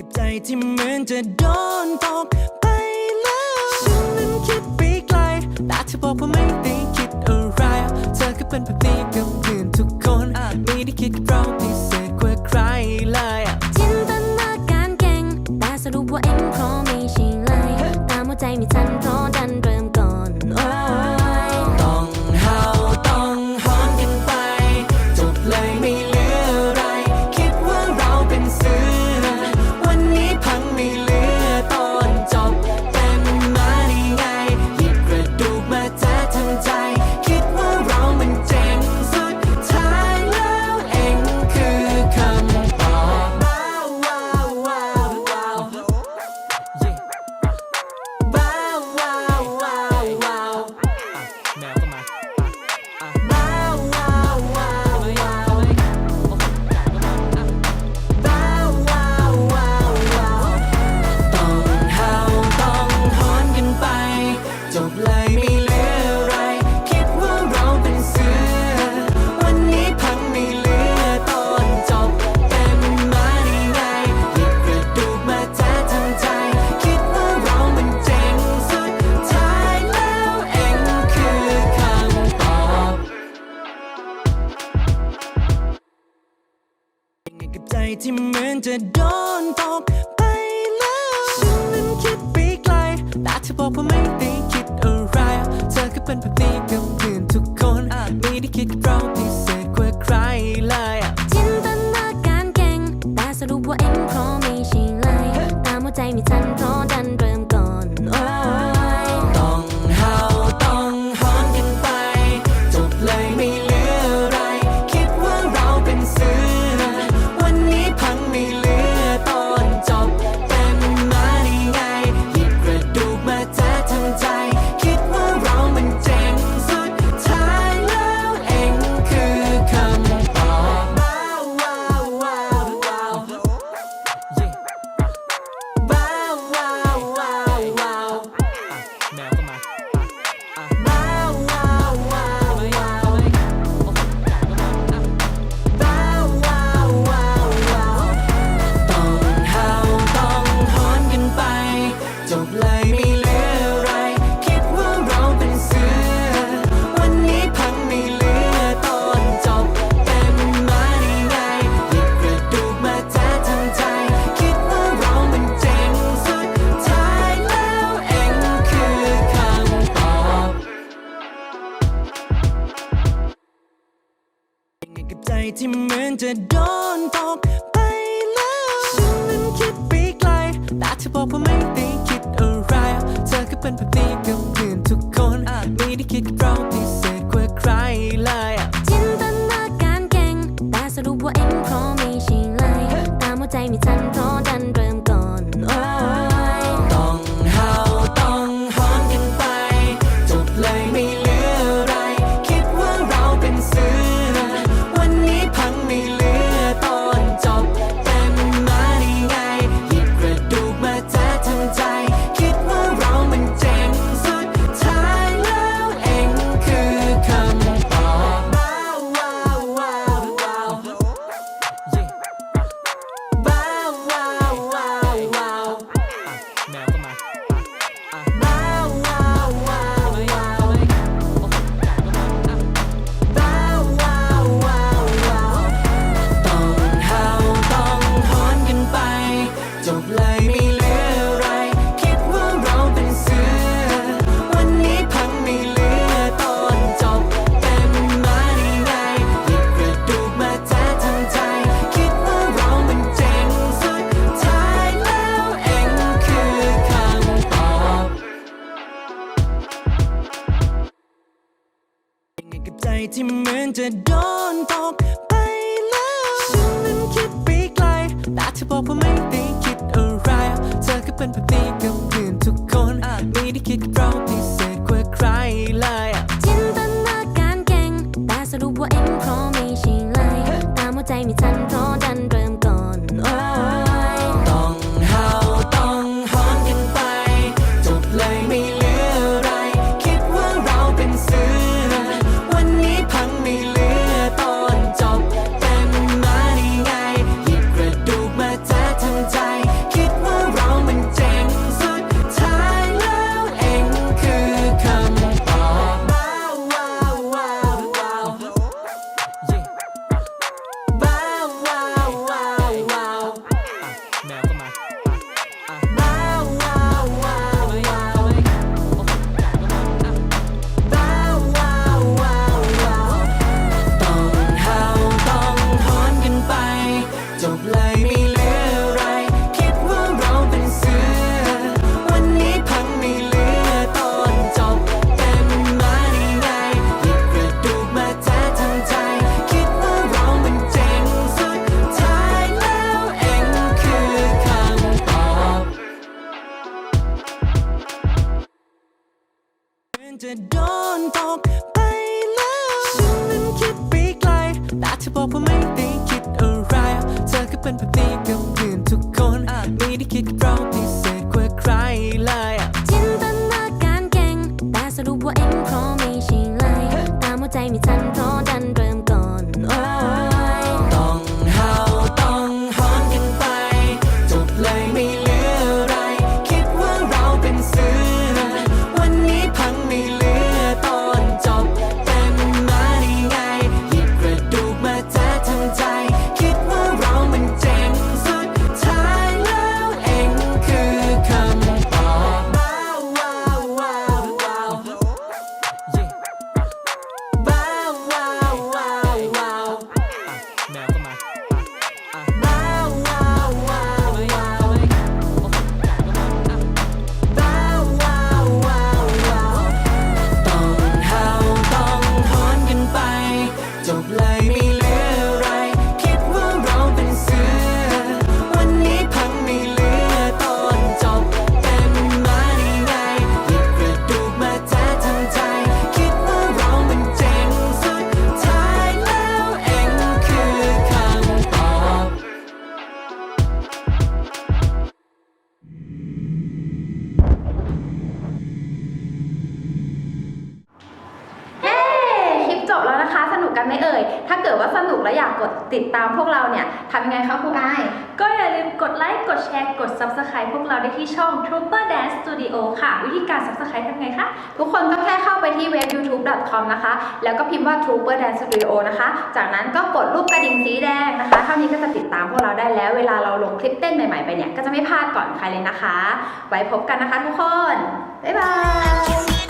กับใจที่เหมือนจะโดนตกไปแล้ว ฉันนั้นคิดไปไกล แต่เธอบอกว่าไม่ได้คิดอะไร เธอก็เป็นแบบนี้กับเพื่อนทุกคน ไม่ได้คิดเรา ที่เหมือนจะโดนตกไปแล้ว ฉันนั้นคิดไปไกล แต่เธอบอกว่าไม่ได้คิดอะไร เธอก็เป็นแบบนี้กับเพื่อนทุกคน ไม่ได้คิดกับเรา 在你餐桌 ที่เหมือนจะโดนตกไปแล้ว ฉันนั้นคิดไปไกล แต่เธอบอกว่าไม่ได้คิดอะไร เธอก็เป็นแบบนี้ Malcolm จะโดนตกไปแล้ว ฉันนั้นคิดไปไกลแต่เธอบอกว่าไม่ได้คิดอะไร เธอก็เป็นแบบนี้กับ ติดตามพวกเราเนี่ยทำยังไงคะครูอาย ก็อย่าลืมกดไลค์ กดแชร์ กด Subscribe พวกเราได้ที่ช่อง Trooper Dance Studio ค่ะ วิธีการ Subscribe ทำยังไงคะ ทุกคนก็แค่เข้าไปที่เว็บ youtube.com นะคะ แล้วก็พิมพ์ว่า Trooper Dance Studio นะคะ จากนั้นก็กดรูปกระดิ่งสีแดงนะคะ เท่านี้ก็จะติดตามพวกเราได้แล้ว เวลาเราลงคลิปเต้นใหม่ๆไปเนี่ย ก็จะไม่พลาดก่อนใครเลยนะคะ ไว้พบกันนะคะทุกคน บ๊ายบาย